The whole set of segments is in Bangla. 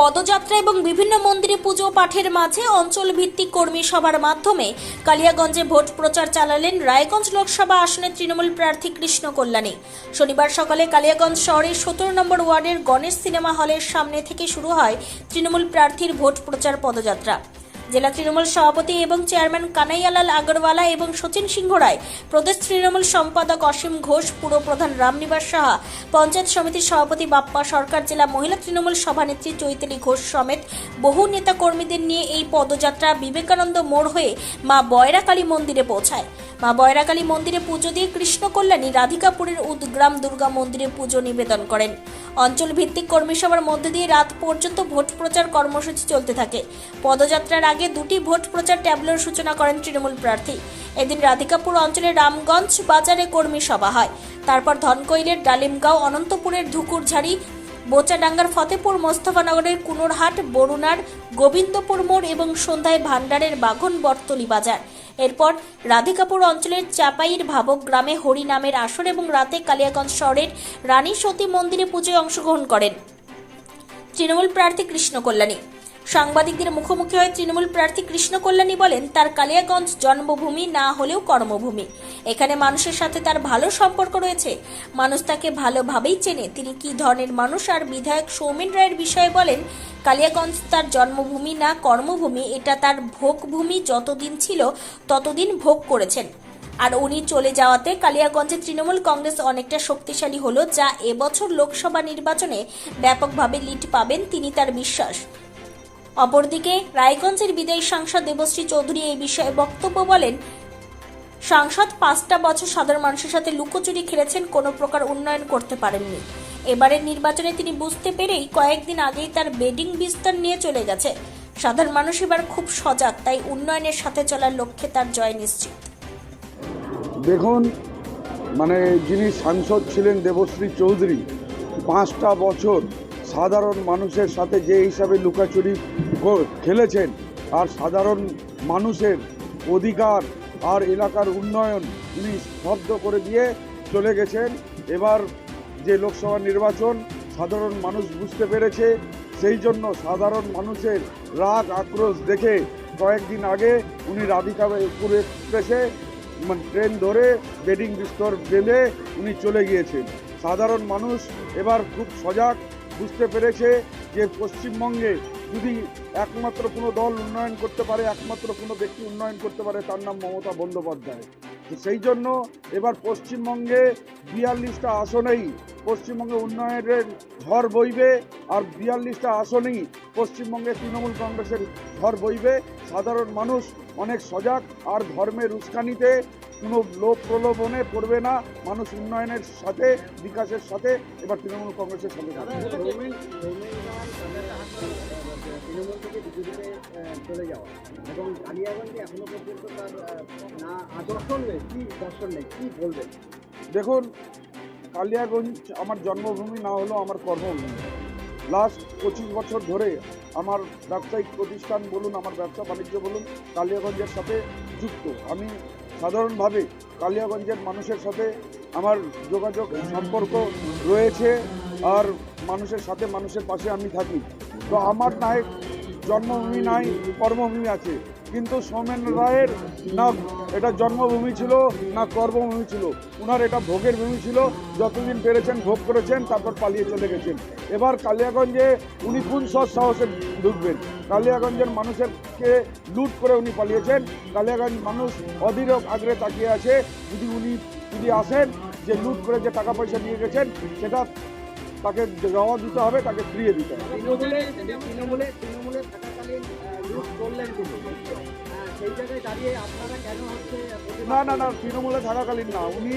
পদযাত্রা এবং বিভিন্ন মন্দিরে পুজো পাঠের মাঝে অঞ্চল ভিত্তিক কর্মী সভার মাধ্যমে কালিয়াগঞ্জে ভোট প্রচার চালালেন রায়গঞ্জ লোকসভা আসনের তৃণমূল প্রার্থী কৃষ্ণ কল্যাণী। শনিবার সকালে কালিয়াগঞ্জ শহরের সতেরো নম্বর ওয়ার্ডের গণেশ সিনেমা হলের সামনে থেকে শুরু হয় তৃণমূল প্রার্থীর ভোট প্রচার পদযাত্রা। জেলা তৃণমূল সভাপতি এবং চেয়ারম্যান কানাইয়ালাল আগরওয়ালা এবং সচিন সিংহ রায়। প্রদেশ তৃণমূল সম্পাদক অসীম ঘোষ পুরপ্রধান রামনিবাস সাহা, পঞ্চায়েত সমিতির সভাপতি বাপ্পা সরকার, জেলা মহিলা তৃণমূল সভানেত্রী চৈতালি ঘোষ সমেত বহু নেতা কর্মীদের নিয়ে এই পদযাত্রা বিবেকানন্দ মোড় হয়ে মা বয়রাকালী মন্দিরে পৌঁছায়। মা বয়রাকালী মন্দিরে পুজো দিয়ে কৃষ্ণ কল্যাণী রাধিকাপুরের উদগ্রাম দুর্গা মন্দিরে পুজো নিবেদন করেন। অঞ্চল ভিত্তিক কর্মী সভার মধ্যে দিয়ে রাত পর্যন্ত ভোট প্রচার কর্মসূচি চলতে থাকে। পদযাত্রার আগে দুটি ভোট প্রচার ট্যাবলোর সূচনা করেন তৃণমূল প্রার্থী। এদিন রাধিকাপুর অঞ্চলের রামগঞ্জ বাজারে কর্মী সভা হয়। তারপর ধনকৈলের ডালিমগাঁও, অনন্তপুরের ধুকুরঝাড়ি, বোচাডাঙ্গার ফতেপুর, মোস্তফানগরের কুনোরহাট বরুণার গোবিন্দপুর মোড় এবং সন্ধ্যায় ভান্ডারের বাঘন বটতলি বাজার। এরপর রাধিকাপুর অঞ্চলের চাপাইর ভাবক গ্রামে হরি নামের আসর এবং রাতে কালিয়াগঞ্জ শহরের রানী সতী মন্দিরে পুজোয় অংশগ্রহণ করেন। তৃণমূল প্রার্থী কৃষ্ণ কল্যাণী। সাংবাদিকদের মুখোমুখি হয়ে তৃণমূল প্রার্থী কৃষ্ণ কল্যাণী বলেন, তার কালিয়াগঞ্জ জন্মভূমি না হলেও কর্মভূমি। এখানে মানুষের সাথে তার ভালো সম্পর্ক রয়েছে। মানুষ তাকে ভালোভাবেই চেনে। তিনি কি ধরনের মানুষ? আর বিধায়ক সৌমেন রায়ের বিষয়ে বলেন, কালিয়াগঞ্জ তার জন্মভূমি না কর্মভূমি, এটা তার ভোগভূমি যতদিন ছিল ততদিন ভোগ করেছেন। আর উনি চলে যাওয়াতে কালিয়াগঞ্জে তৃণমূল কংগ্রেস অনেকটা শক্তিশালী হলো, যা এবছর লোকসভা নির্বাচনে ব্যাপকভাবে লিড পাবেন, তিনি তার বিশ্বাস। অপরদিকে রায়গঞ্জের বিদায়ী সাংসদ দেবশ্রী চৌধুরী এই বিষয়ে বক্তব্য বলেন, সাংসদ পাঁচটা বছর সাধারণ মানুষের সাথে লুকোচুরি খেলেছেন, কোনো প্রকার উন্নয়ন করতে পারেননি। এবারের নির্বাচনে তিনি বুঝতে পেরেই কয়েকদিন আগেই তার বেডিং বিস্তার নিয়ে চলে গেছে। সাধারণ মানুষ এবার খুব সজাগ, তাই উন্নয়নের সাথে চলার লক্ষ্যে তার জয় নিশ্চিত। দেখুন মানে যিনি সাংসদ ছিলেন দেবশ্রী চৌধুরী, পাঁচটা বছর সাধারণ মানুষের সাথে যে হিসাবে লুকাচুরি খেলেছেন, আর সাধারণ মানুষের অধিকার আর এলাকার উন্নয়ন তিনি স্তব্ধ করে দিয়ে চলে গেছেন। এবার যে লোকসভা নির্বাচন, সাধারণ মানুষ বুঝতে পেরেছে, সেই জন্য সাধারণ মানুষের রাগ, আক্রোশ দেখে কয়েকদিন আগে উনি রাধিকাপুর এক্সপ্রেসে মানে ট্রেন ধরে বেডিং বিস্তর বেঁধে উনি চলে গিয়েছেন। সাধারণ মানুষ এবার খুব সজাগ বুঝতে পেরেছে যে পশ্চিমবঙ্গে যদি একমাত্র কোনো দল উন্নয়ন করতে পারে, একমাত্র কোনো ব্যক্তি উন্নয়ন করতে পারে, তার নাম মমতা বন্দ্যোপাধ্যায়। তো সেই জন্য এবার পশ্চিমবঙ্গে বিয়াল্লিশটা আসনেই পশ্চিমবঙ্গে উন্নয়নের ঝড় বইবে আর বিয়াল্লিশটা আসনেই পশ্চিমবঙ্গে তৃণমূল কংগ্রেসের ঝড় বইবে। সাধারণ মানুষ অনেক সজাগ আর ধর্মের উস্কানিতে কোনো লোভ প্রলোভনে পড়বে না মানুষ উন্নয়নের সাথে বিকাশের সাথে এবার তৃণমূল কংগ্রেসের আহ, তৃণমূল থেকে বিজেপিতে চলে যাওয়া। এবং কালিয়াগঞ্জে এখনও পর্যন্ত তার না নেই কি দর্শন নেই কি বলবেন? দেখুন কালিয়াগঞ্জ আমার জন্মভূমি না হলেও আমার কর্মভূমি। লাস্ট পঁচিশ বছর ধরে আমার ব্যবসায়িক প্রতিষ্ঠান বলুন আমার ব্যবসা বাণিজ্য বলুন কালিয়াগঞ্জের সাথে যুক্ত। আমি সাধারণভাবে কালিয়াগঞ্জের মানুষের সাথে আমার যোগাযোগ, সম্পর্ক রয়েছে আর মানুষের সাথে মানুষের পাশে আমি থাকি। তো আমার নায়ক জন্মভূমি নাই, কর্মভূমি আছে। কিন্তু সৌমেন রায়ের না এটা জন্মভূমি ছিল, না কর্মভূমি ছিল। ওনার এটা ভোগের ভূমি ছিল, যতদিন পেরেছেন ভোগ করেছেন, তারপর পালিয়ে চলে গেছেন। এবার কালিয়াগঞ্জে উনি কোন সৎ সাহসে ঢুকবেন কালিয়াগঞ্জের মানুষেরকে লুট করে উনি পালিয়েছেন। কালিয়াগঞ্জ মানুষ অধীর আগ্রে তাকিয়ে আছে, যদি উনি, যদি আসেন, যে লুট করে যে টাকা পয়সা নিয়ে গেছেন, সেটা তাকে জবাব দিতে হবে, তাকে ফিরিয়ে দিতে হবে। করলেন তিনি না না না তৃণমূলে থাকাকালীন না। উনি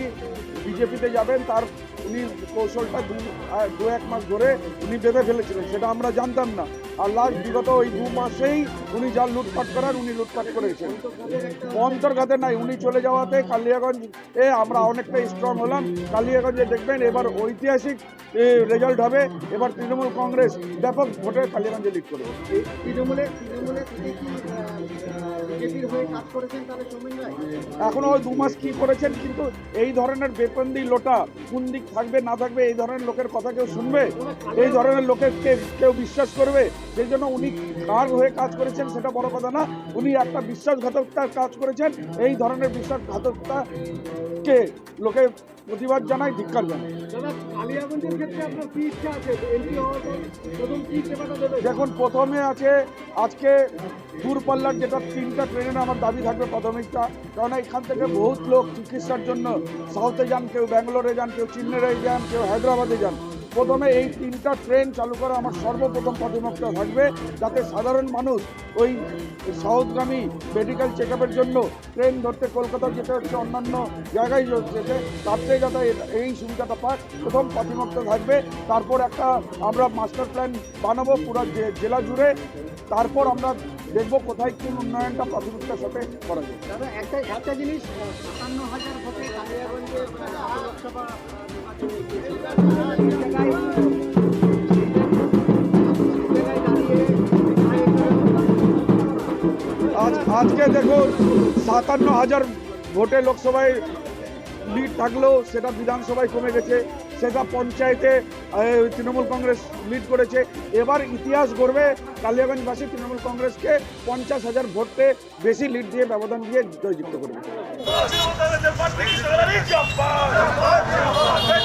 বিজেপিতে যাবেন তার উনি কৌশলটা দু দু এক মাস ধরে উনি বেঁধে ফেলেছিলেন সেটা আমরা জানতাম না। আর লাস্ট বিগত ওই দু মাসেই উনি যা লুটপাট করার উনি লুটপাট করেছেন। অন্তর্ঘাতে নাই উনি চলে যাওয়াতে কালিয়াগঞ্জ এ আমরা অনেকটা স্ট্রং হলাম। কালিয়াগঞ্জে দেখবেন এবার ঐতিহাসিক রেজাল্ট হবে। এবার তৃণমূল কংগ্রেস ব্যাপক ভোটে কালিয়াগঞ্জে লিড করবে। তৃণমূলে তৃণমূলে বিজেপির হয়ে কাজ করেছেন তাহলে সৌমেন রায় এখনও ওই দু মাস কি করেছেন কিন্তু এই ধরনের বেপন্দি লোটা কোন দিক থাকবে না থাকবে এই ধরনের লোকের কথা কেউ শুনবে? এই ধরনের লোকের কে- কেউ বিশ্বাস করবে? সেই জন্য উনি কার হয়ে কাজ করেছেন সেটা বড় কথা না। উনি একটা বিশ্বাসঘাতকতার কাজ করেছেন এই ধরনের বিশ্বাসঘাতকতাকে লোকে প্রতিবাদ জানায় ধিক্কার জানায়। দেখুন প্রথমে আছে আজকে দূরপাল্লার যেটা তিনটা ট্রেনের আমার দাবি থাকবে প্রাথমিকটা কারণ এখান থেকে বহুত লোক চিকিৎসার জন্য সাউথে যান, কেউ ব্যাঙ্গালোরে যান, কেউ চেন্নাইয়ে যান, কেউ হায়দ্রাবাদে যান। প্রথমে এই তিনটা ট্রেন চালু করা আমার সর্বপ্রথম প্রাথমিকতা থাকবে, যাতে সাধারণ মানুষ ওই সাউথগামী মেডিকেল চেক জন্য ট্রেন ধরতে কলকাতা যেতে হচ্ছে অন্যান্য জায়গায় যেতে থেকে যাতে এই সুবিধাটা পায় প্রথম প্রাথমিকতা থাকবে, তারপর একটা আমরা মাস্টার প্ল্যান বানাবো পুরো জেলা জুড়ে। তারপর আমরা দেখব কোথায় কোন উন্নয়নটা প্রাথমিকতার সাথে করা যায়। দাদা একটা একটা জিনিস সাতান্ন হাজার ভোটে লোকসভা আজ আজকে দেখুন সাতান্ন হাজার ভোটে লোকসভায় লিড থাকলেও সেটা বিধানসভায় কমে গেছে। সেটা পঞ্চায়েতে তৃণমূল কংগ্রেস লিড করেছে। এবার ইতিহাস গড়বে কালিয়াগঞ্জবাসী তৃণমূল কংগ্রেসকে পঞ্চাশ হাজার ভোটে বেশি লিড দিয়ে ব্যবধান দিয়ে জয়যুক্ত করবে।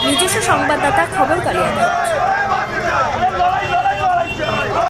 নিজস্ব সংবাদদাতা খবর কালিয়াগঞ্জ।